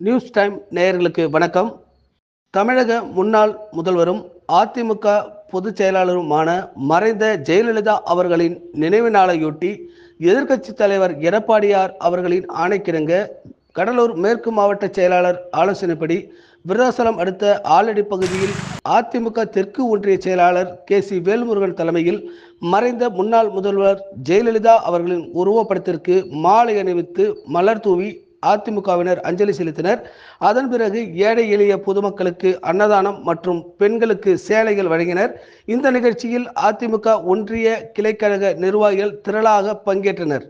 News time நேயர்களுக்கு வணக்கம். தமிழக முன்னாள் முதல்வரும் அதிமுக பொதுச் செயலாளருமான மறைந்த ஜெயலலிதா அவர்களின் நினைவு நாளையொட்டி எதிர்க்கட்சித் தலைவர் எடப்பாடியார் அவர்களின் ஆணைக்கிணங்க கடலூர் மேற்கு மாவட்ட செயலாளர் ஆலோசனைப்படி விருதாசலம் அடுத்த ஆலடி பகுதியில் அதிமுக தெற்கு ஒன்றிய செயலாளர் கே சி வேல்முருகன் தலைமையில் மறைந்த முன்னாள் முதல்வர் ஜெயலலிதா அவர்களின் உருவப்படத்திற்கு மாலை அணிவித்து மலர் தூவி அதிமுகவினர் அஞ்சலி செலுத்தினர். அதன் பிறகு ஏழை எளிய பொதுமக்களுக்கு அன்னதானம் மற்றும் பெண்களுக்கு சேலைகள் வழங்கினர். இந்த நிகழ்ச்சியில் அதிமுக ஒன்றிய கிளைக்கழக நிர்வாகிகள் திரளாக பங்கேற்றனர்.